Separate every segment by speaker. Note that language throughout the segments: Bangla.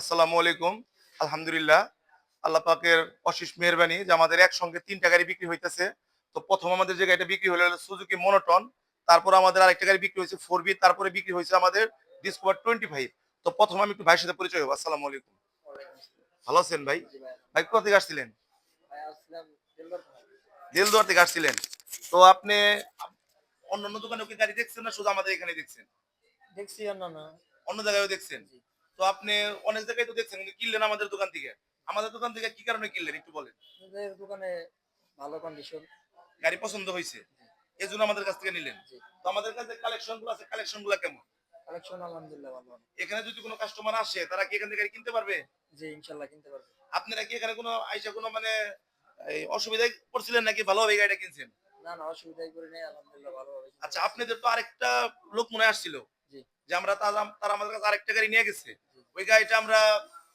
Speaker 1: আসসালামু আলাইকুম। আলহামদুলিল্লাহ আল্লাহ পাকের অশেষ মেহরবানি যে আমাদের একসঙ্গে তিনটা গাড়ি বিক্রি হইতেছে। তো প্রথম আমাদের যে গাড়িটা বিক্রি হলো সুজুকি মনোটন তারপর আমাদের আরেকটা গাড়ি বিক্রি হয়েছে ফোর বি তারপরে বিক্রি হয়েছে আমাদের ডিসকভার টোয়েন্টি ফাইভ তো প্রথম আমি একটু ভাইয়ের সাথে পরিচয় হব। আসসালামু আলাইকুম। ভালো আছেন ভাই? ভাই কোথা থেকে আসছিলেন? দিলদুয়ার থেকে আসছিলেন। তো আপনি অন্য অন্য দোকানে গাড়ি দেখছেন না শুধু আমাদের এখানে দেখছেন?
Speaker 2: দেখছি
Speaker 1: অন্য জায়গায় দেখছেন? তো আপনি অনেক জায়গায় তো দেখছেন কিন্তু কিনলেন আমাদের দোকান থেকে। আমাদের দোকান থেকে কি কারণে কিনলেন একটু বলেন।
Speaker 2: দোকানে ভালো কন্ডিশন
Speaker 1: গাড়ি পছন্দ হয়েছে? এই জন্য আমাদের কাছ থেকে নিলেন? তো আমাদের কাছে কালেকশনগুলো আছে কালেকশনগুলো কেমন?
Speaker 2: কালেকশন আলহামদুলিল্লাহ ভালো।
Speaker 1: এখানে যদি কোনো কাস্টমার আসে তারা কি এখান থেকে গাড়ি কিনতে পারবে?
Speaker 2: জি ইনশাল্লাহ কিনতে পারবে।
Speaker 1: আপনারা কি এখানে কোনো আইসা কোনো মানে এই অসুবিধায় পড়ছিলেন নাকি ভালোভাবে গাড়িটা কিনছেন?
Speaker 2: না না অসুবিধাই করে নেই আলহামদুলিল্লাহ ভালো
Speaker 1: আচ্ছা আপনাদের তো আরেকটা লোক মনে আসছিল। যে আমরা তারা আমাদের কাছে আরেকটা গাড়ি নিয়ে গেছে। ওই গাড়িটা আমরা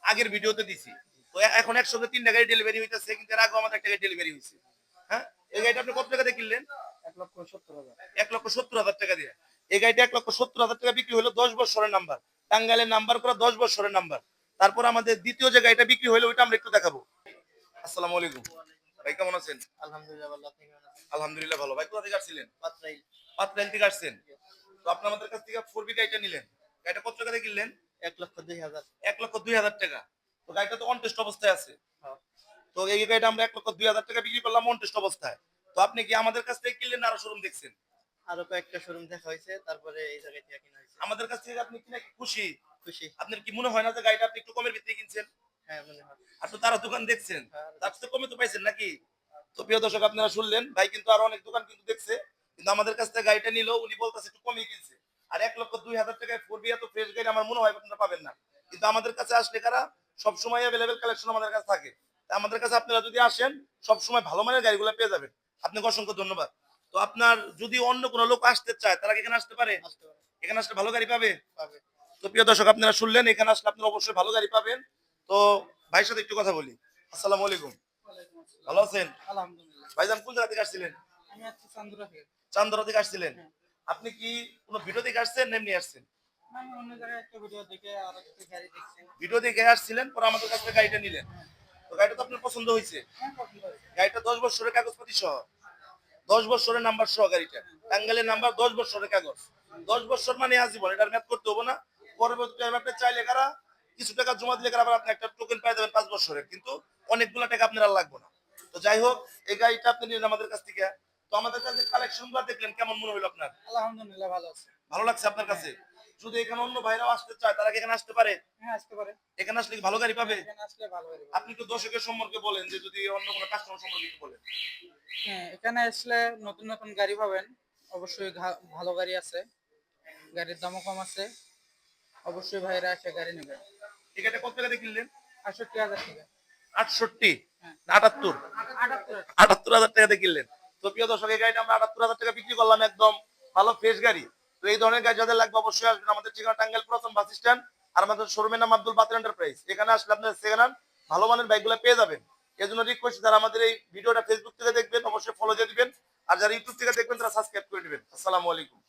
Speaker 1: আগের ভিডিওতে দিছি। তো এখন একসঙ্গে তিনটা গাড়ি ডেলিভারি হইতেছে কিন্তু এর আগেও আমাদের একটা গাড়ি ডেলিভারি হয়েছে হ্যাঁ? এই গাড়িটা আপনি কত টাকা দিয়ে কিনলেন?
Speaker 2: এক লক্ষ সত্তর হাজার।
Speaker 1: এক লক্ষ সত্তর হাজার টাকা দিয়ে। এই গাড়িটা এক লক্ষ সত্তর হাজার টাকা বিক্রি হলো দশ বছরের নাম্বার টাঙ্গাইলের নাম্বার করা দশ বছরের নাম্বার তারপর আমাদের দ্বিতীয় যে গাড়িটা বিক্রি হলো ওইটা আমরা একটু দেখাবো। আসসালামু আলাইকুম। ভাই কেমন আছেন?
Speaker 2: আলহামদুলিল্লাহ ভালো। আপনি কেমন আছেন?
Speaker 1: আলহামদুলিল্লাহ ভালো। ভাই কোথা থেকে আসছিলেন?
Speaker 2: পাত্রাইল।
Speaker 1: পাতলাইল থেকে আসছেন? তো আপনি আমাদের কাছ থেকে ফোর বি গাড়িটা নিলেন। গাড়িটা কত টাকা দিয়ে কিনলেন?
Speaker 2: এক লক্ষ দুই হাজার।
Speaker 1: এক লক্ষ দুই হাজার টাকা। তো গাড়িটা তো অনটেস্ট অবস্থায় আছে।
Speaker 2: হ্যাঁ।
Speaker 1: তো এই গাড়িটা আমরা এক লক্ষ দুই হাজার টাকা বিক্রি করলাম অনটেস্ট অবস্থায়। তো আপনি কি আমাদের কাছ থেকে কিনলেন আরও শোরুম দেখছেন?
Speaker 2: আরও কয়েকটা শোরুম দেখা হয়েছে তারপরে এই জায়গায় থেকে কিনা হয়েছে।
Speaker 1: আমাদের কাছ থেকে আপনি কিনা খুশি?
Speaker 2: খুশি।
Speaker 1: আপনার কি মনে হয় না যে গাড়িটা আপনি একটু কমের ভিত্তিতে কিনছেন?
Speaker 2: হ্যাঁ মনে হয়।
Speaker 1: আর তো তারা দোকান দেখছেন।
Speaker 2: হ্যাঁ,
Speaker 1: তার কমে তো পাইছেন নাকি? তো প্রিয় দর্শক আপনারা শুনলেন। ভাই কিন্তু আরও অনেক দোকান কিন্তু দেখছে। কিন্তু আমাদের কাছ থেকে গাড়িটা নিল উনি বলতেছে একটু কমই কিনছে। আর এক লক্ষ দুই হাজার টাকায় ফোর বি এত ফ্রেশ গাড়ি আমার মনে হয় আপনারা পাবেন না। কিন্তু আমাদের কাছে আসলে কারা সবসময় অ্যাভেলেবেল কালেকশন আমাদের কাছে থাকে। আমাদের কাছে আপনারা যদি আসেন সবসময় ভালো মানের গাড়িগুলো পেয়ে যাবেন। আপনাকে অসংখ্য ধন্যবাদ। তো আপনার যদি অন্য কোনো লোক আসতে চায় তারা এখানে আসতে পারে? এখানে আসলে ভালো গাড়ি পাবে?
Speaker 2: পাবে।
Speaker 1: তো প্রিয় দর্শক আপনারা শুনলেন এখানে আসলে আপনারা অবশ্যই ভালো গাড়ি পাবেন। তো ভাইয়ের সাথে একটু কথা বলি। আসসালামু আলাইকুম। ভালো আছেন?
Speaker 2: আলহামদুলিল্লাহ।
Speaker 1: ভাইজান কোন জায়গা থেকে আসছিলেন?
Speaker 2: আমি আছি চান্দুরা থেকে।
Speaker 1: চান্দরা থেকে আসছিলেন।
Speaker 2: হ্যাঁ।
Speaker 1: আপনি কি কোনো ভিডিও থেকে আসছেন না এমনি আসছেন?
Speaker 2: ভিডিও দেখে
Speaker 1: আসছিলেন পরে আমাদের কাছ থেকে গাড়িটা নিলেন। তো গাড়িটা তো আপনার পছন্দ হয়েছে।
Speaker 2: হ্যাঁ পছন্দ হয়েছে।
Speaker 1: গাড়িটা দশ বছরের কাগজপাতি সহ। দশ বছরের নাম্বার সহ গাড়িটা। টাঙ্গালের নাম্বার দশ বছরের কাগজ। দশ বছর মানে আজীবন। এটার ম্যাথ করতে হবে না। পরবর্তী টাইমে আপনি চাইলে কারা কিছু টাকা জমা দিলে কারা আবার আপনি একটা টোকেন পাই যাবেন পাঁচ বছরের। কিন্তু অনেকগুলো টাকা আপনার আর লাগবে না। তো যাই হোক এই গাড়িটা আপনি নিলেন আমাদের কাছ থেকে। তো আমাদের কাছে কালেকশনগুলো দেখলেন কেমন মনে হলো আপনার?
Speaker 2: আলহামদুলিল্লাহ ভালো আছে।
Speaker 1: ভালো লাগছে আপনার কাছে? যদি এখানে অন্য ভাইরাও আসতে চায় তারা কি এখানে আসতে পারে?
Speaker 2: হ্যাঁ আসতে পারে।
Speaker 1: এখানে আসলে ভালো গাড়ি পাবে?
Speaker 2: এখানে আসলে ভালো হবে
Speaker 1: আপনি তো দর্শকের সম্পর্কে বলেন যে যদি অন্য কোনো কাস্টমার সম্পর্কে বলেন।
Speaker 2: হ্যাঁ এখানে আসলে নতুন নতুন গাড়ি পাবেন। অবশ্যই ভালো গাড়ি আছে। গাড়ির দামও কম আছে। অবশ্যই ভাইরা এসে গাড়ি নেবেন
Speaker 1: এই গাড়িটা কত টাকা দিয়ে কিনলেন?
Speaker 2: আটষট্টি হাজার টাকা।
Speaker 1: আটষট্টি?
Speaker 2: হ্যাঁ।
Speaker 1: আটাত্তর?
Speaker 2: আটাত্তর
Speaker 1: আটাত্তর হাজার টাকা দিয়ে কিনলেন? তো প্রিয় দর্শক, এই গাড়িটা আমরা আটাত্তর হাজার টাকা বিক্রি করলাম একদম ভালো ফ্রেশ গাড়ি। তো এই ধরনের গাড়ি যাদের লাগবে অবশ্যই আসবেন। আমাদের ঠিকানা টাঙ্গাইল প্রথম বাস স্ট্যান্ড আর আমাদের শোরুমের নাম আব্দুল বাতিল এন্টারপ্রাইজ এখানে আসলে আপনার সেখানে ভালো মানের বাইকগুলো পেয়ে যাবেন। এই জন্য রিকোয়েস্ট যারা আমাদের এই ভিডিওটা ফেসবুক থেকে দেখবেন, অবশ্যই ফলো দিয়ে দিবেন। আর যারা ইউটিউব থেকে দেখবেন, তারা সাবস্ক্রাইব করে দিবেন। আসসালামু আলাইকুম।